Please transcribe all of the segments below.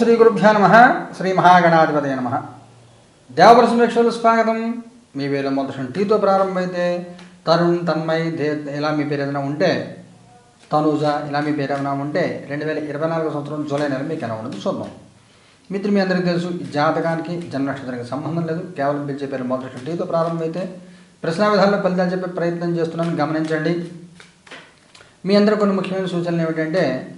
శ్రీ గురుభ్యో నమ. శ్రీ మహాగణాధిపతయ నమ. దేవర సమీక్షలు స్వాగతం. మీ పేరు మొదటి టీతో ప్రారంభమైతే తరుణ్ తన్మయ్ దే ఇలా మీ పేరు ఏదైనా ఉంటే తనూజ ఇలా మీ పేరు ఏమైనా ఉంటే రెండు వేల ఇరవై నాలుగు సంవత్సరం జూలై నెల మీకు ఎలా ఉండదు చూద్దాం. మిత్రులు మీ అందరికీ తెలుసు జాతకానికి జన్మ నక్షత్రానికి సంబంధం లేదు. కేవలం పిలిచే పేరు మొదటి టీతో ప్రారంభమైతే ప్రశ్న విధానంలో ఫలితాలు చెప్పే ప్రయత్నం చేస్తున్నాను. గమనించండి. మీ అందరూ కొన్ని ముఖ్యమైన సూచనలు ఏమిటంటే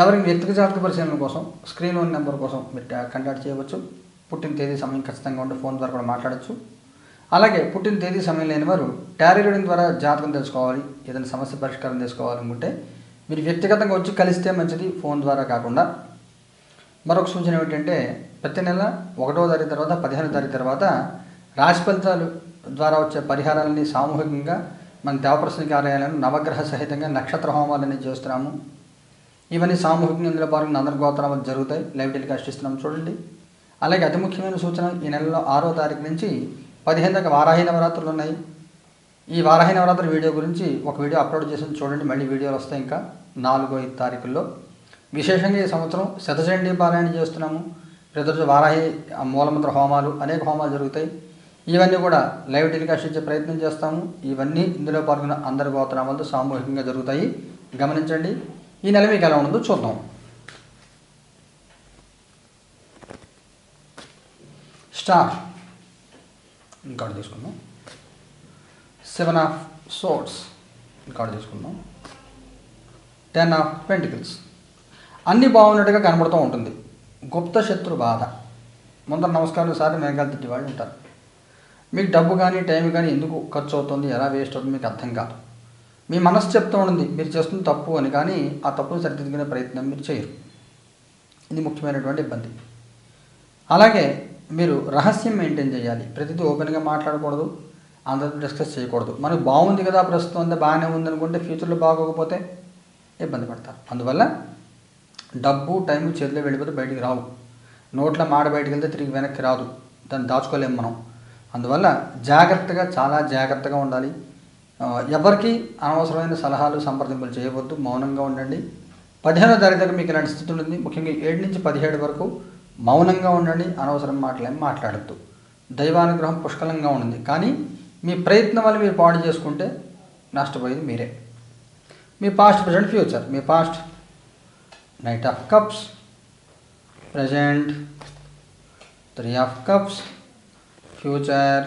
ఎవరైనా వ్యక్తిగత జాతక పరిశీలన కోసం స్క్రీన్ ఉన్న నెంబర్ కోసం మీరు కాంటాక్ట్ చేయవచ్చు. పుట్టిన తేదీ సమయం ఖచ్చితంగా ఉంటే ఫోన్ ద్వారా కూడా మాట్లాడచ్చు. అలాగే పుట్టిన తేదీ సమయం లేని వారు టారీ రీడింగ్ ద్వారా జాతకం తెలుసుకోవాలి ఏదైనా సమస్య పరిష్కారం తెలుసుకోవాలనుకుంటే మీరు వ్యక్తిగతంగా వచ్చి కలిస్తే మంచిది ఫోన్ ద్వారా కాకుండా. మరొక సూచన ఏమిటంటే ప్రతి నెల ఒకటో తారీఖు తర్వాత పదిహేనో తారీఖు తర్వాత రాశి ఫలితాలు ద్వారా వచ్చే పరిహారాలని సామూహికంగా మన దేవప్రసన్న కార్యాలయం నవగ్రహ సహితంగా నక్షత్ర హోమాలని చేస్తున్నాము. ఇవన్నీ సామూహికంగా ఇందులో పాల్గొన్న అందరి గోత్రాలు జరుగుతాయి. లైవ్ టెలికాస్ట్ ఇస్తున్నాం చూడండి. అలాగే అతి ముఖ్యమైన సూచన ఈ నెలలో ఆరో తారీఖు నుంచి పదిహేను దాకా వారాహి నవరాత్రులు ఉన్నాయి. ఈ వారాహి నవరాత్రి వీడియో గురించి ఒక వీడియో అప్లోడ్ చేసి చూడండి. మళ్ళీ వీడియోలు వస్తాయి ఇంకా నాలుగో ఐదు తారీఖుల్లో. విశేషంగా ఈ సంవత్సరం శతచండీ పారాయణ చేస్తున్నాము. ప్రతిరోజు వారాహి మూలమంత్ర హోమాలు అనేక హోమాలు జరుగుతాయి. ఇవన్నీ కూడా లైవ్ టెలికాస్ట్ ఇచ్చే ప్రయత్నం చేస్తాము. ఇవన్నీ ఇందులో పాల్గొన్న అందరి గోత్రాలతో సామూహికంగా జరుగుతాయి. గమనించండి. ఈ నెల మీకు ఎలా ఉంటుందో చూద్దాం. స్టార్ ఇంకోటి తీసుకుందాం. సెవెన్ ఆఫ్ సోర్ట్స్ ఇంకోటి తీసుకుందాం. టెన్ ఆఫ్ పెంటికల్స్ అన్నీ బాగున్నట్టుగా కనబడుతూ ఉంటుంది. గుప్త శత్రు బాధ. ముందర నమస్కారం సార్ మేఘాలు తిట్టి వాళ్ళు ఉంటారు. మీకు డబ్బు కానీ టైం కానీ ఎందుకు ఖర్చు అవుతుంది? ఎలా వేస్ట్ అవుతుంది? మీకు అర్థం కాదు. మీ మనసు చెప్తూ ఉంటుంది మీరు చేస్తుంది తప్పు అని. కానీ ఆ తప్పును సరిదిద్దుకునే ప్రయత్నం మీరు చేయరు. ఇది ముఖ్యమైనటువంటి ఇబ్బంది. అలాగే మీరు రహస్యం మెయింటైన్ చేయాలి. ప్రతిదీ ఓపెన్గా మాట్లాడకూడదు అందరితో డిస్కస్ చేయకూడదు. మనకు బాగుంది కదా ప్రస్తుతం అంతా బాగానే ఉందనుకుంటే ఫ్యూచర్లో బాగోకపోతే ఇబ్బంది పడతారు. అందువల్ల డబ్బు టైం చేతిలో వెళ్ళిపోతే బయటికి రావు. నోట్ల మాట బయటికి వెళ్తే తిరిగి వెనక్కి రాదు. దాన్ని దాచుకోలేము మనం. అందువల్ల జాగ్రత్తగా చాలా జాగ్రత్తగా ఉండాలి. ఎవరికి అనవసరమైన సలహాలు సంప్రదింపులు చేయవద్దు. మౌనంగా ఉండండి. పదిహేనో తారీఖు మీకు ఇలాంటి స్థితి ఉంటుంది ముఖ్యంగా ఏడు నుంచి పదిహేడు వరకు మౌనంగా ఉండండి. అనవసరం మాటలేం మాట్లాడద్దు. దైవానుగ్రహం పుష్కలంగా ఉంది కానీ మీ ప్రయత్నం వల్ల మీరు పాడు చేసుకుంటే నష్టపోయేది మీరే. మీ past present future me past knight of cups present three of cups future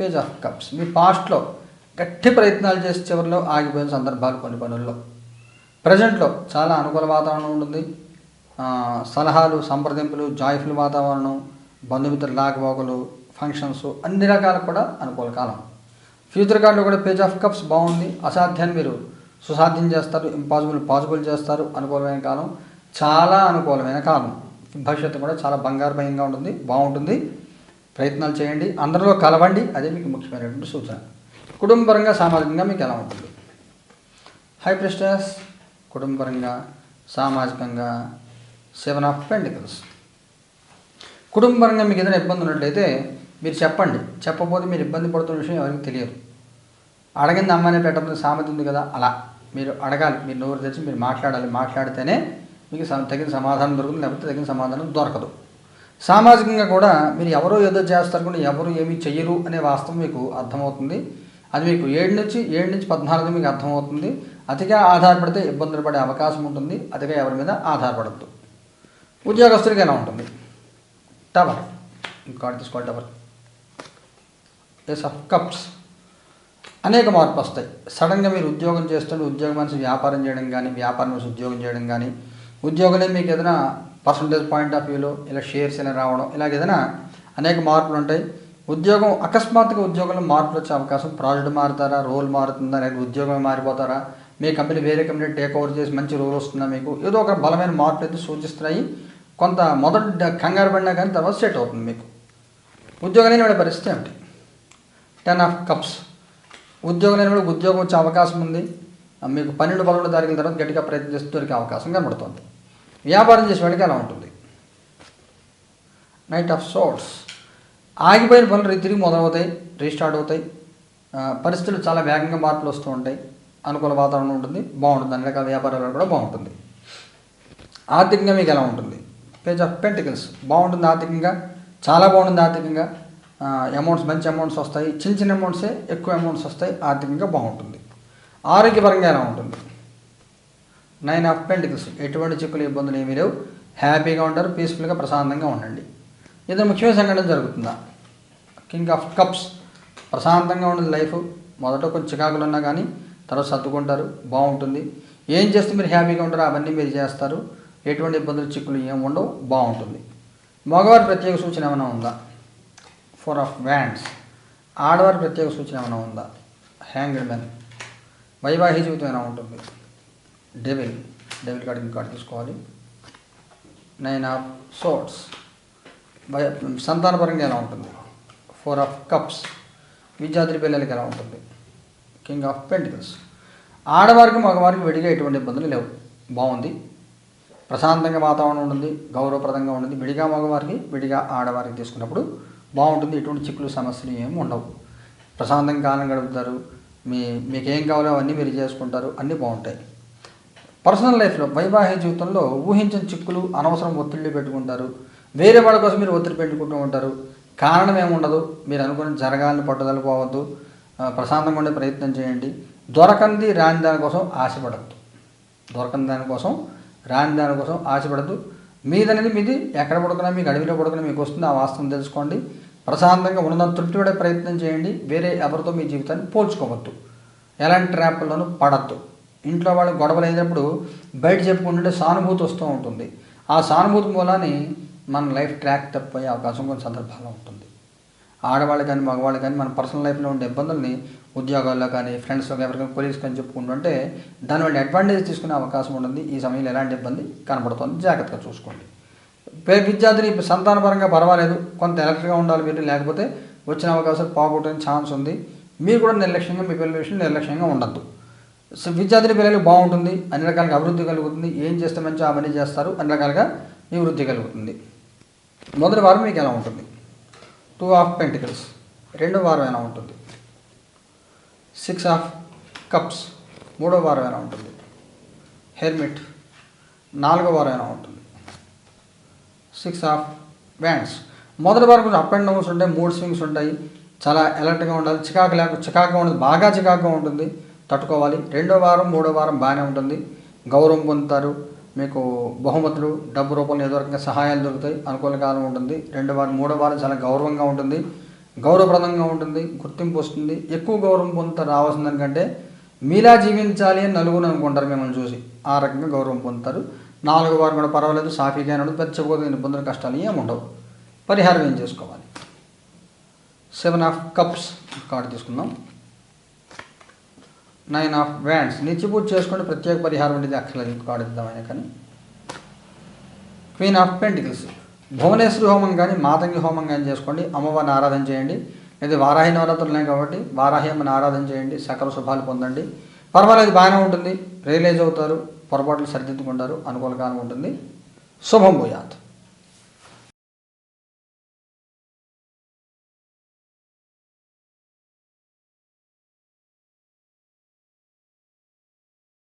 page of cups మీ పాస్ట్లో గట్టి ప్రయత్నాలు చేసి చివరిలో ఆగిపోయిన సందర్భాలు కొన్ని పనుల్లో. ప్రజెంట్లో చాలా అనుకూల వాతావరణం ఉంటుంది. సలహాలు సంప్రదింపులు జాయిఫుల్ వాతావరణం బంధుమిత్రుల లాగబోకలు ఫంక్షన్స్ అన్ని రకాలు కూడా అనుకూల కాలం. ఫ్యూచర్ కార్డులో కూడా పేజ్ ఆఫ్ కప్స్ బాగుంది. అసాధ్యాన్ని మీరు సుసాధ్యం చేస్తారు. ఇంపాసిబుల్ పాసిబుల్ చేస్తారు. అనుకూలమైన కాలం. చాలా అనుకూలమైన కాలం. భవిష్యత్తు కూడా చాలా బంగారుమయంగా ఉంటుంది. బాగుంటుంది. ప్రయత్నాలు చేయండి. అందరిలో కలవండి. అదే మీకు ముఖ్యమైనటువంటి సూచన. కుటుంబపరంగా సామాజికంగా మీకు ఎలా ఉంటుంది? హై ప్రెస్టర్స్ కుటుంబపరంగా సామాజికంగా సెవెన్ ఆఫ్ పెండికల్స్ కుటుంబపరంగా మీకు ఏదైనా ఇబ్బంది ఉన్నట్లయితే మీరు చెప్పండి. చెప్పకపోతే మీరు ఇబ్బంది పడుతున్న విషయం ఎవరికి తెలియదు. అడగింది అమ్మాయిని పెట్టడం సామెత ఉంది కదా అలా. మీరు అడగాలి. మీరు నోరు తెచ్చి మీరు మాట్లాడాలి. మాట్లాడితేనే మీకు తగిన సమాధానం దొరుకుతుంది. లేకపోతే తగిన సమాధానం దొరకదు. సామాజికంగా కూడా మీరు ఎవరో ఏదో చేస్తారు కూడా ఎవరు ఏమీ చెయ్యరు అనే వాస్తవం మీకు అర్థమవుతుంది. అది మీకు ఏడు నుంచి ఏడు నుంచి పద్నాలుగు మీకు అర్థమవుతుంది. అతిగా ఆధారపడితే ఇబ్బందులు పడే అవకాశం ఉంటుంది. అతిగా ఎవరి మీద ఆధారపడద్దు. ఉద్యోగస్తుడికి ఎలా ఉంటుంది. టవర్. ఇంకోటి తీసుకోవాలి టవర్. ఎస్ ఆఫ్ కప్స్ అనేక మార్పు వస్తాయి. సడన్గా మీరు ఉద్యోగం చేస్తుంటే ఉద్యోగం మనిషి వ్యాపారం చేయడం కానీ వ్యాపారం మనిషి ఉద్యోగం చేయడం కానీ ఉద్యోగంలో మీకు ఏదైనా పర్సంటేజ్ పాయింట్ ఆఫ్ వ్యూలో ఇలా షేర్స్ ఇలా రావడం ఇలాగ ఏదైనా అనేక మార్పులు ఉంటాయి. ఉద్యోగం అకస్మాత్తుగా ఉద్యోగంలో మార్పులు వచ్చే అవకాశం ప్రాజెక్ట్ మారుతారా రోల్ మారుతుందా లేదా ఉద్యోగం మారిపోతారా? మీ కంపెనీ వేరే కంపెనీ టేక్ ఓవర్ చేసి మంచి రోల్ వస్తుందా మీకు? ఏదో ఒక బలమైన మార్పులు అయితే సూచిస్తున్నాయి కొంత మొదటి కంగారు పడినా కానీ తర్వాత సెట్ అవుతుంది మీకు. ఉద్యోగం లేని వాడి పరిస్థితి ఏమిటి? టెన్ ఆఫ్ కప్స్ ఉద్యోగం లేని వాడికి ఉద్యోగం వచ్చే అవకాశం ఉంది. మీకు పన్నెండు పదకొండు తారీఖుల తర్వాత గట్టిగా ప్రయత్నిస్తూ దొరికే అవకాశం కనబడుతుంది. వ్యాపారం చేసేవాడికి ఎలా ఉంటుంది? నైట్ ఆఫ్ సోర్స్ ఆగిపోయిన పనులు తిరిగి మొదలవుతాయి రీస్టార్ట్ అవుతాయి. పరిస్థితులు చాలా వేగంగా మార్పులు వస్తూ ఉంటాయి. అనుకూల వాతావరణం ఉంటుంది బాగుంటుంది. అన్ని రకాల వ్యాపారాలు కూడా బాగుంటుంది. ఆర్థికంగా మీకు ఎలా ఉంటుంది? పేజ్ ఆఫ్ పెంటికల్స్ బాగుంటుంది ఆర్థికంగా చాలా బాగుంటుంది ఆర్థికంగా. అమౌంట్స్ మంచి అమౌంట్స్ వస్తాయి. చిన్న చిన్న అమౌంట్సే ఎక్కువ అమౌంట్స్ వస్తాయి. ఆర్థికంగా బాగుంటుంది. ఆరోగ్యపరంగా ఎలా ఉంటుంది? నైన్ ఆఫ్ పెంటికల్స్ ఎటువంటి చిక్కులు ఇబ్బందులు ఏమీ లేవు. హ్యాపీగా ఉంటారు పీస్ఫుల్గా ప్రశాంతంగా ఉండండి. ఏదైనా ముఖ్యమైన సంఘటన జరుగుతుందా? కింగ్ ఆఫ్ కప్స్ ప్రశాంతంగా ఉండదు లైఫ్. మొదట కొంచెం చికాకులు ఉన్నా కానీ తర్వాత సర్దుకుంటారు. బాగుంటుంది. ఏం చేస్తే మీరు హ్యాపీగా ఉంటారో అవన్నీ మీరు చేస్తారు. ఎటువంటి ఇబ్బందులు చిక్కులు ఏం ఉండవు. బాగుంటుంది. మగవారి ప్రత్యేక సూచన ఏమైనా ఉందా? ఫోర్ ఆఫ్ వ్యాండ్స్ ఆడవారి ప్రత్యేక సూచన ఏమైనా ఉందా? హ్యాంగ్డ్ మెన్ వైవాహిక జీవితం ఎలా ఉంటుంది? డెవిల్ డెవిల్ కార్డ్ ఇంకా తీసుకోవాలి. నైన్ ఆఫ్ సోట్స్ సంతానపరంగా ఎలా ఉంటుంది? ఫోర్ ఆఫ్ కప్స్ విద్యార్థి పిల్లలకి ఎలా ఉంటుంది? కింగ్ ఆఫ్ పెంటికల్స్ ఆడవారికి మగవారికి విడిగా ఎటువంటి ఇబ్బందులు లేవు. బాగుంది. ప్రశాంతంగా వాతావరణం ఉంటుంది గౌరవప్రదంగా ఉంటుంది. విడిగా మగవారికి విడిగా ఆడవారికి తీసుకున్నప్పుడు బాగుంటుంది. ఎటువంటి చిక్కులు సమస్యలు ఏమి ఉండవు. ప్రశాంతంగా కాలం గడుపుతారు. మీ మీకు ఏం కావాలో అవన్నీ మీరు చేసుకుంటారు. అన్నీ బాగుంటాయి. పర్సనల్ లైఫ్లో వైవాహిక జీవితంలో ఊహించిన చిక్కులు అనవసరం ఒత్తిళ్ళు పెట్టుకుంటారు. వేరే వాళ్ళ కోసం మీరు ఒత్తిడి పెట్టుకుంటూ ఉంటారు. కారణం ఏముండదు మీరు అనుకుని జరగాలని పట్టుదల పోవద్దు. ప్రశాంతంగా ఉండే ప్రయత్నం చేయండి. దొరకంది రాని దానికోసం ఆశపడద్దు. దొరకని దానికోసం రాని దానికోసం ఆశపడద్దు. మీదనేది మీది ఎక్కడ పడుకున్నా మీకు అడవిలో పడుకున్నా మీకు వస్తుంది ఆ వాస్తవం తెలుసుకోండి. ప్రశాంతంగా ఉన్నదాన్ని తృప్తిపడే ప్రయత్నం చేయండి. వేరే ఎవరితో మీ జీవితాన్ని పోల్చుకోవద్దు. ఎలాంటి ట్రాప్ల్లోనూ పడద్దు. ఇంట్లో వాళ్ళు గొడవలు అయినప్పుడు బయట చెప్పుకుంటుంటే సానుభూతి వస్తూ ఉంటుంది. ఆ సానుభూతి మూలాన్ని మన లైఫ్ ట్రాక్ తప్పిపోయే అవకాశం కొన్ని సందర్భాల్లో ఉంటుంది. ఆడవాళ్ళు కానీ మగవాళ్ళు కానీ మన పర్సనల్ లైఫ్లో ఉండే ఇబ్బందుల్ని ఉద్యోగాల్లో కానీ ఫ్రెండ్స్లో ఎవరికైనా కొలీగ్స్ కానీ చెప్పుకుంటుంటే దానివల్ల అడ్వాంటేజ్ తీసుకునే అవకాశం ఉంటుంది. ఈ సమయంలో ఎలాంటి ఇబ్బంది కనబడుతుంది జాగ్రత్తగా చూసుకోండి. విద్యార్థిని సంతానపరంగా పర్వాలేదు. కొంత ఎలక్ట్గా ఉండాలి మీరు లేకపోతే వచ్చిన అవకాశాలు పోగొట్టని ఛాన్స్ ఉంది. మీరు కూడా నిర్లక్ష్యంగా మీ పిల్లల విషయం నిర్లక్ష్యంగా ఉండద్దు. సో విద్యార్థిని పిల్లలు బాగుంటుంది. అన్ని రకాలుగా అభివృద్ధి కలుగుతుంది. ఏం చేస్తే మంచిగా అవన్నీ చేస్తారు? అన్ని రకాలుగా మీ వృద్ధి కలుగుతుంది. మొదటి వారం మీకు ఎలా ఉంటుంది? టూ ఆఫ్ పెంటికల్స్ రెండో వారం ఎలా ఉంటుంది? సిక్స్ ఆఫ్ కప్స్ మూడో వారం ఎలా ఉంటుంది? హెల్మెట్ నాలుగో వారం ఎలా ఉంటుంది? సిక్స్ ఆఫ్ వ్యాండ్స్ మొదటి వారం కొంచెం అప్ అండ్ డౌన్స్ ఉంటాయి మూడ్ స్వింగ్స్ ఉంటాయి. చాలా అలర్ట్గా ఉండాలి. చికాకు లేక చికాకుగా ఉండదు. బాగా చికాకుగా ఉంటుంది. తట్టుకోవాలి. రెండో వారం మూడో వారం బాగానే ఉంటుంది. గౌరవం పొందుతారు. మీకు బహుమతులు డబ్బు రూపంలో ఏదో రకంగా సహాయాలు దొరుకుతాయి అనుకూల కాలం ఉంటుంది. రెండు వారం మూడో వారం చాలా గౌరవంగా ఉంటుంది గౌరవప్రదంగా ఉంటుంది గుర్తింపు వస్తుంది. ఎక్కువ గౌరవం పొందుతారు రావాల్సిన దానికంటే మీలా జీవించాలి అని నలుగురు అనుకుంటారు మిమ్మల్ని చూసి. ఆ రకంగా గౌరవం పొందుతారు. నాలుగు వారం కూడా పర్వాలేదు సాఫీగా ఉండదు పెద్ద చెప్పుకోదగిన ఇబ్బందులు కష్టాలు ఏమి ఉండవు. పరిహారం ఏం చేసుకోవాలి? సెవెన్ ఆఫ్ కప్స్ కార్డు తీసుకుందాం. నైన్ ఆఫ్ వ్యాండ్స్ నిత్యపూజ చేసుకుంటే ప్రత్యేక పరిహారం అనేది అక్కర్లేదు కాడిద్దాం ఆయన కానీ. క్వీన్ ఆఫ్ పెంటికల్స్ భువనేశ్వరి హోమం కానీ మాతంగి హోమం కానీ చేసుకోండి. అమ్మవారిని ఆరాధన చేయండి. లేదా వారాహి నవరాత్రులు ఉన్నాయి కాబట్టి వారాహి అమ్మని ఆరాధన చేయండి. సకల శుభాలు పొందండి. పర్వాలేదు బాగానే ఉంటుంది. రియలైజ్ అవుతారు. పొరపాట్లు సరిదిద్దుకుంటారు. అనుకూలంగా ఉంటుంది. శుభం భూయాత్.